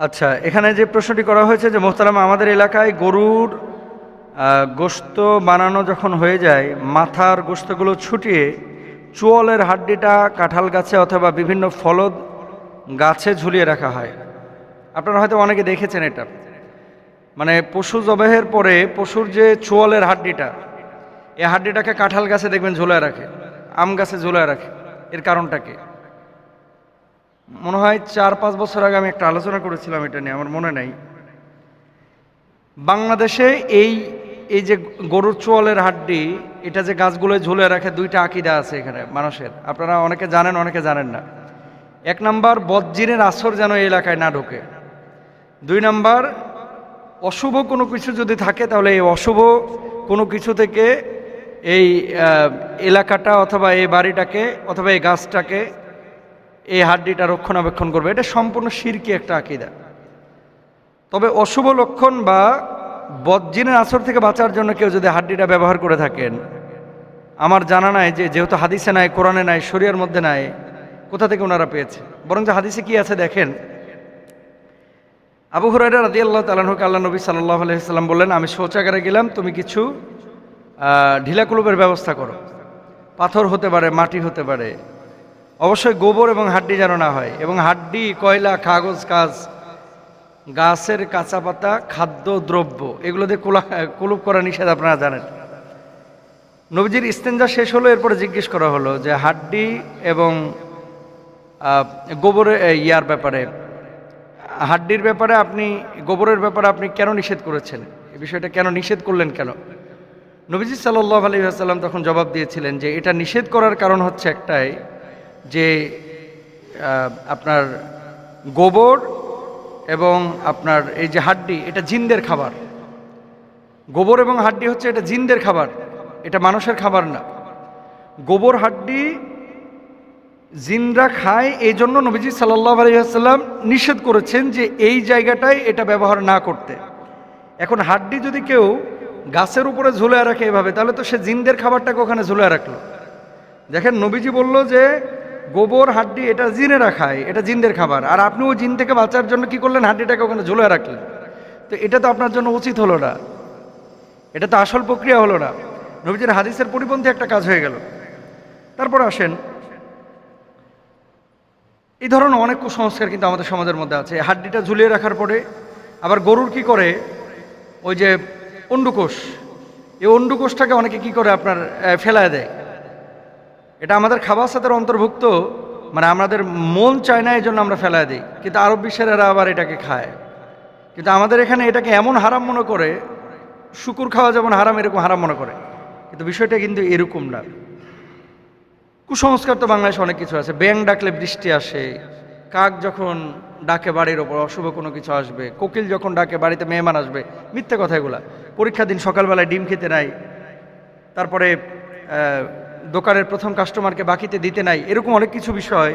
আচ্ছা এখানে যে প্রশ্নটি করা হয়েছে যে, মোহতারাম, আমাদের এলাকায় গরুর গোশত বানানো যখন হয়ে যায়, মাথার গোশতগুলো ছুটিয়ে চুয়ালের হাড্ডিটা কাঁঠাল গাছে অথবা বিভিন্ন ফলদ গাছে ঝুলিয়ে রাখা হয়। আপনারা হয়তো অনেকে দেখেছেন এটা। মানে পশু জবাহের পরে পশুর যে চুয়ালের হাড্ডিটা এই হাড্ডিটাকে কাঁঠাল গাছে দেখবেন ঝুলায় রাখে, আম গাছে ঝুলায় রাখে। এর কারণটা কি? মনে হয় চার, পাঁচ বছর আগে আমি একটা আলোচনা করেছিলাম এটা নিয়ে, আমার মনে নাই। বাংলাদেশে এই এই যে গরুর চোয়ালের হাড্ডি, এটা যে গাছগুলোয় ঝুলে রাখে, দুইটা আকিদা আছে এখানে, মানুষের। আপনারা অনেকে জানেন অনেকে জানেন না। এক নাম্বার বজ্জিনের আসর যেন এই এলাকায় না ঢোকে। দুই নাম্বার, অশুভ কোনো কিছু যদি থাকে, তাহলে এই অশুভ কোনো কিছু থেকে এই এলাকাটা অথবা এই বাড়িটাকে, অথবা এই গাছটাকে এই হাড্ডিটা রক্ষণাবেক্ষণ করবে। এটা সম্পূর্ণ শিরকি একটা আকিদা। তবে অশুভ লক্ষণ বা বজ্জিনের আসর থেকে বাঁচার জন্য কেউ যদি হাড্ডিটা ব্যবহার করে থাকেন আমার জানা নাই যে যেহেতু হাদিসে নাই কোরআনে নাই শরিয়ার মধ্যে নাই কোথা থেকে ওনারা পেয়েছে? বরং যে হাদিসে কি আছে দেখেন? আবু হুরাইরা রাদি আল্লাহ তালাহুকে আল্লাহ নবী সাল্লাহ আলহিসাল্লাম বললেন আমি শৌচাগারে গেলাম তুমি কিছু আহ, ঢিলা কুলুপের ব্যবস্থা করো। পাথর হতে পারে মাটি হতে পারে অবশ্যই গোবর এবং হাড্ডি যেন না হয়। এবং হাড্ডি, কয়লা, কাগজ, কাজ, গাছের কাঁচা পাতা, খাদ্য, দ্রব্য, এগুলো দিয়ে কুলা কুলুপ করা নিষেধ আপনারা জানেন। নবীজির ইস্তেঞ্জা শেষ হলো, এরপরে জিজ্ঞেস করা হলো যে হাড্ডি এবং গোবরের ইয়ার ব্যাপারে, হাড্ডির ব্যাপারে আপনি, গোবরের ব্যাপারে আপনি কেন নিষেধ করেছেন? এই বিষয়টা কেন নিষেধ করলেন কেন? নবীজি সাল্লাহ আলী আসাল্লাম তখন জবাব দিয়েছিলেন যে এটা নিষেধ করার কারণ হচ্ছে একটাই যে আপনার গোবর এবং আপনার এই যে হাড্ডি, এটা জিনদের খাবার। গোবর এবং হাড্ডি হচ্ছে এটা জিনদের খাবার, এটা মানুষের খাবার না। গোবর, হাড্ডি জিনরা খায়, এই জন্য নবীজি সাল্লাহ আলহিহাস্লাম নিষেধ করেছেন যে এই জায়গাটায় এটা ব্যবহার না করতে। এখন হাড্ডি যদি কেউ গাছের উপরে ঝুলে রাখে এভাবে, তাহলে তো সে জিনদের খাবারটাকে ওখানে ঝুলে রাখল। দেখেন নবীজি বলল যে গোবর, হাড্ডি, এটা জিনেরা খায়, এটা জিনদের খাবার। আর আপনি ওই জিন থেকে বাঁচার জন্য কি করলেন? হাড্ডিটাকে ওখানে ঝুলে রাখলেন। তো এটা তো আপনার জন্য উচিত হলো না। এটা তো আসল প্রক্রিয়া হলো না। নবীজির হাদিসের পরিপন্থী একটা কাজ হয়ে গেল। তারপর আসেন। এই ধরনের অনেক কুসংস্কার কিন্তু আমাদের সমাজের মধ্যে আছে। হাড্ডিটা ঝুলিয়ে রাখার পরে আবার গরুর কি করে? ওই যে অন্ডুকোষ। এই অন্ডুকোষটাকে অনেকে কি করে আপনার ফেলায় দেয়। এটা আমাদের খাবার সাথে অন্তর্ভুক্ত মানে আমাদের মন চায় না এই জন্য আমরা ফেলায় দিই, কিন্তু আরব বিশ্বের এরা আবার এটাকে খায়। কিন্তু আমাদের এখানে এটাকে এমন হারাম মনে করে, শুকুর খাওয়া যেমন হারাম, এরকম হারাম মনে করে। কিন্তু বিষয়টা কিন্তু এরকম না। কুসংস্কার তো বাংলাদেশে অনেক কিছু আছে। ব্যাং ডাকলে বৃষ্টি আসে, কাক যখন ডাকে বাড়ির ওপর, অশুভ কোনো কিছু আসবে, কোকিল যখন ডাকে বাড়িতে মেহমান আসবে, মিথ্যে কথা এগুলা। পরীক্ষা দিন সকালবেলায় ডিম খেতে নাই, তারপরে দোকানের প্রথম কাস্টমারকে বাকিতে দিতে নাই, এরকম অনেক কিছু বিষয়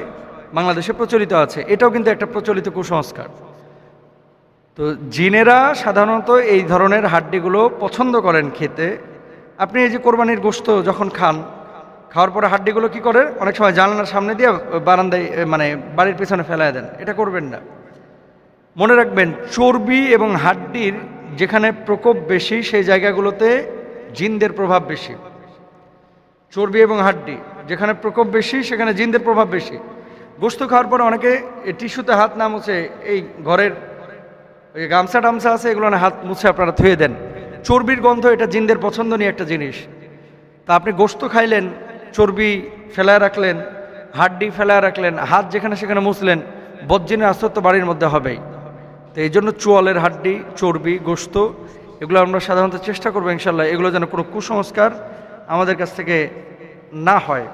বাংলাদেশে প্রচলিত আছে। এটাও কিন্তু একটা প্রচলিত কুসংস্কার। তো জিনেরা সাধারণত এই ধরনের হাড্ডিগুলো পছন্দ করেন খেতে। আপনি এই যে কোরবানির গোস্ত যখন খান, খাওয়ার পরে হাড্ডিগুলো কি করে অনেক সময় জানলার সামনে দিয়ে বারান্দায় মানে বাড়ির পেছনে ফেলায় দেন। এটা করবেন না। মনে রাখবেন, চর্বি এবং হাড্ডির যেখানে প্রকোপ বেশি, সেই জায়গাগুলোতে জিনদের প্রভাব বেশি। চর্বি এবং হাড্ডি, যেখানে প্রকোপ বেশি, সেখানে জিনদের প্রভাব বেশি। গোস্ত খাওয়ার পরে অনেকে টিস্যুতে হাত না মুছে এই ঘরের ওই গামছা টামছা আছে, এগুলো হাত মুছে আপনারা ধুয়ে দেন। চর্বির গন্ধ এটা জিনদের পছন্দনীয় একটা জিনিস। তা আপনি গোস্ত খাইলেন, চর্বি ফেলায় রাখলেন, হাড্ডি ফেলায় রাখলেন, হাত যেখানে সেখানে মুছলেন, বজ্জিনের আস্তত্ব বাড়ির মধ্যে হবেই। তো এই জন্য চোয়ালের হাড্ডি, চর্বি, গোস্ত, এগুলো আমরা সাধারণত চেষ্টা করব ইনশাল্লাহ, এগুলো যেন কোনো কুসংস্কার আমাদের কাছ থেকে না হয়।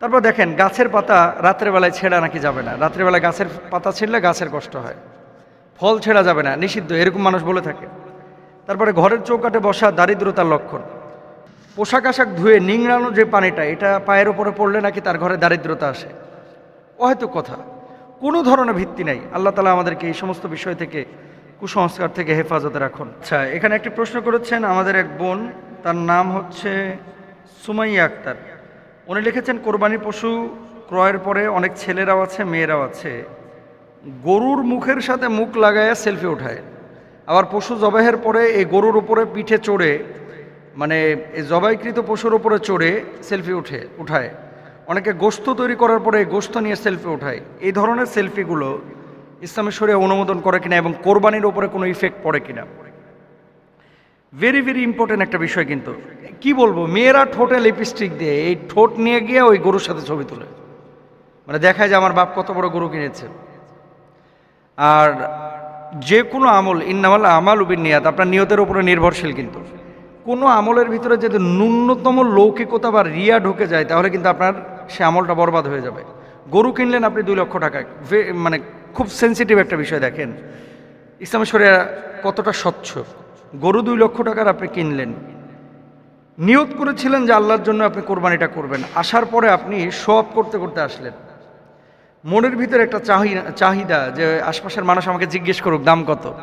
তারপর দেখেন, গাছের পাতা রাত্রের বেলায় ছেঁড়া নাকি যাবে না। রাত্রেবেলায় গাছের পাতা ছিঁড়লে গাছের কষ্ট হয়। ফল ছেঁড়া যাবে না, নিষিদ্ধ, এরকম মানুষ বলে থাকে। তারপরে ঘরের চৌকাটে বসা দারিদ্রতার লক্ষণ। পোশাক আশাক ধুয়ে নিংড়ানো যে পানিটা, এটা পায়ের ওপরে পড়লে নাকি তার ঘরে দারিদ্রতা আসে। হয়তো কথা। কোনো ধরনের ভিত্তি নাই। আল্লাহ তালা আমাদেরকে এই সমস্ত বিষয় থেকে, কুসংস্কার থেকে হেফাজতে রাখুন। আচ্ছা এখানে একটি প্রশ্ন করেছেন আমাদের এক বোন। তার নাম হচ্ছে সুমাইয়া আক্তার। উনি লিখেছেন, কোরবানি পশু ক্রয়ের পরে অনেক ছেলেরাও আছে, মেয়েরাও আছে। গরুর মুখের সাথে মুখ লাগাইয়া সেলফি ওঠায় আবার পশু জবাইয়ের পরে এই গরুর উপরে পিঠে চড়ে মানে এই জবাইকৃত পশুর উপরে চড়ে সেলফি উঠে, উঠায়। অনেকে গোস্ত তৈরি করার পরে গোস্ত নিয়ে সেলফি উঠায়। এই ধরনের সেলফিগুলো ইসলামের শরীরে অনুমোদন করে কিনা এবং কোরবানির উপরে কোনো ইফেক্ট পড়ে কিনা? ভেরি ভেরি ইম্পর্টেন্ট একটা বিষয় কিন্তু। কি বলব? মেয়েরা ঠোঁটে লিপস্টিক দিয়ে এই ঠোঁট নিয়ে গিয়ে ওই গরুর সাথে ছবি তোলে। মানে দেখায় যে আমার বাপ কত বড় গরু কিনেছে। আর যে কোনো আমল, ইন্নামাল আমাল উবিন নিয়াত আপনার নিয়তের উপরে নির্ভরশীল কিন্তু। কোনো আমলের ভিতরে যদি ন্যূনতম লৌকিকতা বা রিয়া ঢুকে যায়, তাহলে কিন্তু আপনার সে আমলটা বরবাদ হয়ে যাবে। গরু কিনলেন আপনি দুই লক্ষ টাকা। ভে- মানে খুব সেন্সিটিভ একটা বিষয় দেখেন। ইসলামের শরিয়া কতটা স্বচ্ছ। গরু দুই লক্ষ টাকার আপনি কিনলেন। নিয়ত করেছিলেন যে আল্লাহর জন্য আপনি কোরবানিটা করবেন। আসার পরে আপনি সব করতে করতে আসলেন। মনের ভিতরে একটা চাহিদা চাহিদা যে আশপাশের মানুষ আমাকে জিজ্ঞেস করুক, দাম কত?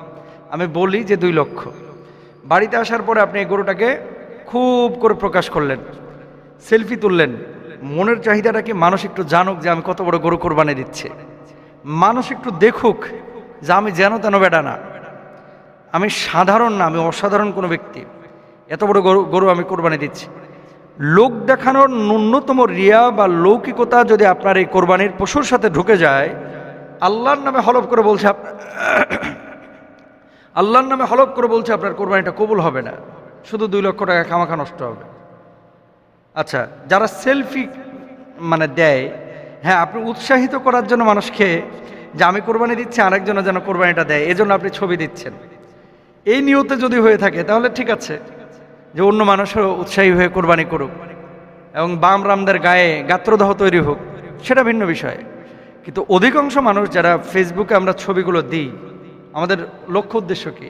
আমি বলি যে দুই লক্ষ। বাড়িতে আসার পরে আপনি এই গরুটাকে খুব করে প্রকাশ করলেন। সেলফি তুললেন। মনের চাহিদাটাকে মানুষ একটু জানুক যে আমি কত বড় গরু কোরবানি দিচ্ছে? মানুষ একটু দেখুক যে আমি যেন তেন বেটা না। আমি সাধারণ না, আমি অসাধারণ কোনো ব্যক্তি। এত বড় গরু গরু আমি কোরবানি দিচ্ছি। লোক দেখানোর ন্যূনতম রিয়া বা লৌকিকতা যদি আপনার এই কোরবানির পশুর সাথে ঢুকে যায়, আল্লাহর নামে হলফ করে বলছে আল্লাহর নামে হলফ করে বলছে আপনার কোরবানিটা কবুল হবে না। শুধু দুই লক্ষ টাকা খামাখা নষ্ট হবে। আচ্ছা যারা সেলফি মানে দেয় হ্যাঁ আপনি উৎসাহিত করার জন্য মানুষকে যে আমি কোরবানি দিচ্ছি আরেকজনের যেন কোরবানিটা দেয়, এজন্য আপনি ছবি দিচ্ছেন। এই নিয়তে যদি হয়ে থাকে, তাহলে ঠিক আছে যে অন্য মানুষও উৎসাহী হয়ে কোরবানি করুক এবং বাম রামদের গায়ে গাত্রদাহ তৈরি হোক, সেটা ভিন্ন বিষয়। কিন্তু অধিকাংশ মানুষ যারা ফেসবুকে আমরা ছবিগুলো দিই, আমাদের লক্ষ্য উদ্দেশ্য কি?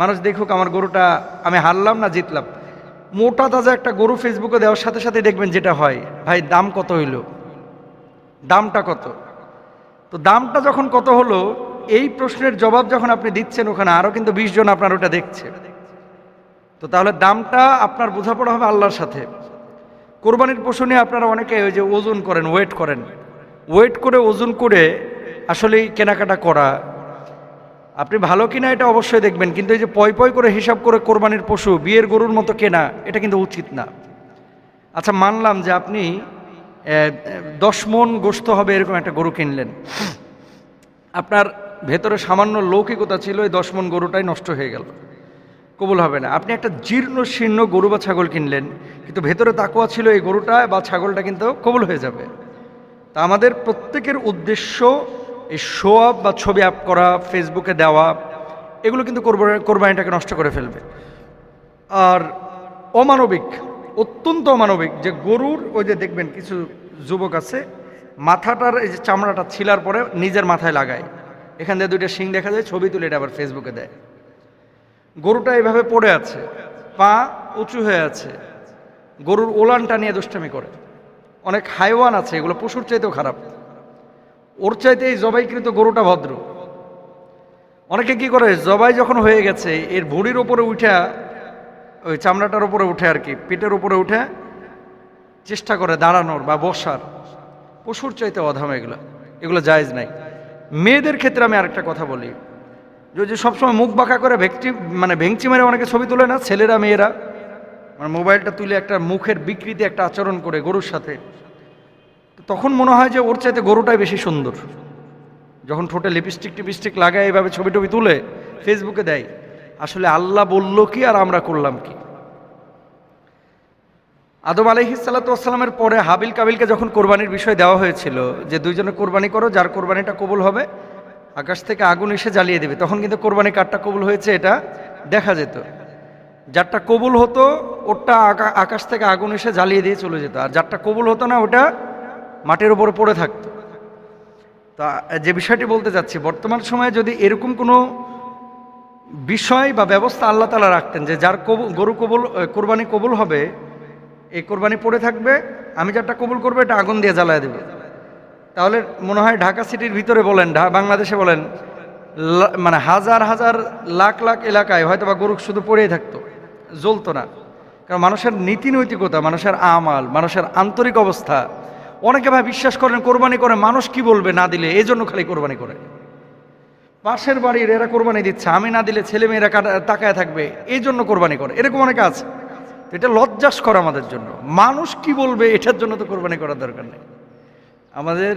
মানুষ দেখুক আমার গরুটা আমি হারলাম না জিতলাম। মোটা তাজা একটা গরু ফেসবুকে দেওয়ার সাথে সাথে দেখবেন যেটা হয়, ভাই দাম কত হইল? দামটা কত? তো দামটা যখন কত হলো এই প্রশ্নের জবাব যখন আপনি দিচ্ছেন ওখানে আরও কিন্তু বিশ জন আপনার ওটা দেখছে। তো তাহলে দামটা আপনার বোঝাপড়া হবে আল্লাহর সাথে। কোরবানির পশু নিয়ে আপনারা অনেকে ওই যে ওজন করেন, ওয়েট করেন। ওয়েট করে, ওজন করে আসলেই কেনাকাটা করা। আপনি ভালো কিনা এটা অবশ্যই দেখবেন, কিন্তু এই যে পয় পয় করে হিসাব করে কোরবানির পশু, বিয়ের গরুর মতো কেনা, এটা কিন্তু উচিত না। আচ্ছা মানলাম যে আপনি দশ মন গোস্ত হবে এরকম একটা গরু কিনলেন। আপনার ভেতরে সামান্য লৌকিকতা ছিল, এই দশ মন গরুটাই নষ্ট হয়ে গেল। কবুল হবে না। আপনি একটা জীর্ণ শীর্ণ গরু বা ছাগল কিনলেন, কিন্তু ভেতরে তাকুয়া ছিল এই গরুটা বা ছাগলটা কিন্তু কবুল হয়ে যাবে। তা আমাদের প্রত্যেকের উদ্দেশ্য এই শো আপ বা ছবি আপ করা ফেসবুকে দেওয়া, এগুলো কিন্তু কোরবানি- কোরবানিটাকে নষ্ট করে ফেলবে। আর অমানবিক, অত্যন্ত অমানবিক যে গরুর, ওই যে দেখবেন কিছু যুবক আছে, মাথাটার এই যে চামড়াটা ছিলার পরে নিজের মাথায় লাগায়। এখান থেকে দুইটা শিং দেখা যায়, ছবি তুলে এটা আবার ফেসবুকে দেয়। গরুটা এভাবে পড়ে আছে, পা উঁচু হয়ে আছে, গরুর ওলানটা নিয়ে দুষ্টামি করে। অনেক হাইওয়ান আছে, এগুলো পশুর চাইতেও খারাপ। ওর চাইতে এই জবাইকৃত গরুটা ভদ্র। অনেকে কি করে, জবাই যখন হয়ে গেছে, এর ভুঁড়ির উপরে উঠে, ওই চামড়াটার উপরে উঠে আর কি পেটের উপরে উঠে, চেষ্টা করে দাঁড়ানোর বা বসার। পশুর চাইতে অধাম এগুলো এগুলো জায়েজ নাই। মেয়েদের ক্ষেত্রে আমি আরেকটা কথা বলি। যে সবসময় মুখ বাঁকা করে ভেংচি মানে ভেংচি মেরে অনেকে ছবি তোলে না, ছেলেরা, মেয়েরা? মানে মোবাইলটা তুলে একটা মুখের বিকৃতি, একটা আচরণ করে গরুর সাথে। তখন মনে হয় যে ওর চাইতে গরুটাই বেশি সুন্দর। যখন ঠোঁটে লিপস্টিক টিপস্টিক লাগায় এইভাবে ছবি টবি তুলে ফেসবুকে দেয়। আসলে আল্লাহ বলল কি আর আমরা করলাম কি? আদম আলহিসাল্লাতামের পরে হাবিল কাবিলকে যখন কোরবানির বিষয় দেওয়া হয়েছিল যে দুইজনে কোরবানি করো, যার কোরবানিটা কবুল হবে, আকাশ থেকে আগুন এসে জ্বালিয়ে দেবে, তখন কিন্তু কোরবানি কারটা কবুল হয়েছে, এটা দেখা যেত। যারটা কবুল হতো আকা- আকাশ থেকে আগুন এসে জ্বালিয়ে দিয়ে চলে যেত, আর যারটা কবুল হতো না, ওটা মাটির উপরে পড়ে থাকতো। তা, যে বিষয়টি বলতে যাচ্ছি বর্তমান সময়ে যদি এরকম কোনো বিষয় বা ব্যবস্থা আল্লাহ তালা রাখতেন যে যার কবু, গরু কবুল, কোরবানি কবুল হবে কোরবানি পড়ে থাকবে, আমি যারটা কবুল করব, এটা আগুন দিয়ে জ্বালায় দেবে। তাহলে মনে হয় ঢাকা সিটির ভিতরে বলেন বাংলাদেশে বলেন মানে হাজার হাজার লাখ লাখ এলাকায় হয়তো বা গরু শুধু পড়েই থাকতো, জ্বলতো না। কারণ মানুষের নীতি নৈতিকতা মানুষের আমাল, মানুষের আন্তরিক অবস্থা। অনেকে ভাই বিশ্বাস করেন, কোরবানি করে, মানুষ কি বলবে না দিলে এই জন্য খালি কোরবানি করে। পাশের বাড়ির এরা কোরবানি দিচ্ছে, আমি না দিলে ছেলে মেয়েরা তাকায় থাকবে এই জন্য কোরবানি করে। এরকম অনেকে আছে। তো এটা লজ্জাস করা আমাদের জন্য। মানুষ কি বলবে এটার জন্য তো কোরবানি করার দরকার নেই। আমাদের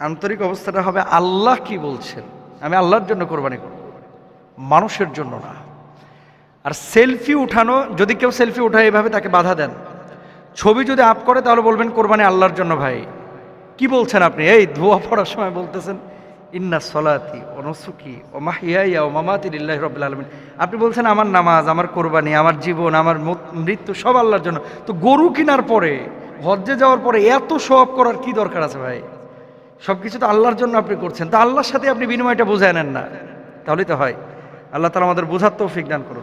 আন্তরিক অবস্থাটা হবে, আল্লাহ কি বলছেন? আমি আল্লাহর জন্য কোরবানি করব। মানুষের জন্য না। আর সেলফি উঠানো, যদি কেউ সেলফি উঠায়, এভাবে তাকে বাধা দেন। ছবি যদি আপ করে, তাহলে বলবেন, কোরবানি আল্লাহর জন্য ভাই। কি বলছেন আপনি? এই ধোয়া পড়ার সময় বলতেছেন। ইন্না সলাতি ও নসুকি ও মাহিয়াইয়া ও মামাতি ইল্লাহ রবিল আলমিন। আপনি বলছেন, আমার নামাজ, আমার কোরবানি, আমার জীবন, আমার মত- মৃত্যু সব আল্লাহর জন্য। তো গরু কেনার পরে, হজ্জে যাওয়ার পরে এত সব করার কি দরকার আছে ভাই? সব কিছু তো আল্লাহর জন্য আপনি করছেন। তা আল্লাহর সাথে আপনি বিনিময়টা বুঝে নেন না। তাহলেই তো হয়। আল্লাহ তালা আমাদের বোঝার তৌফিক দান করুন।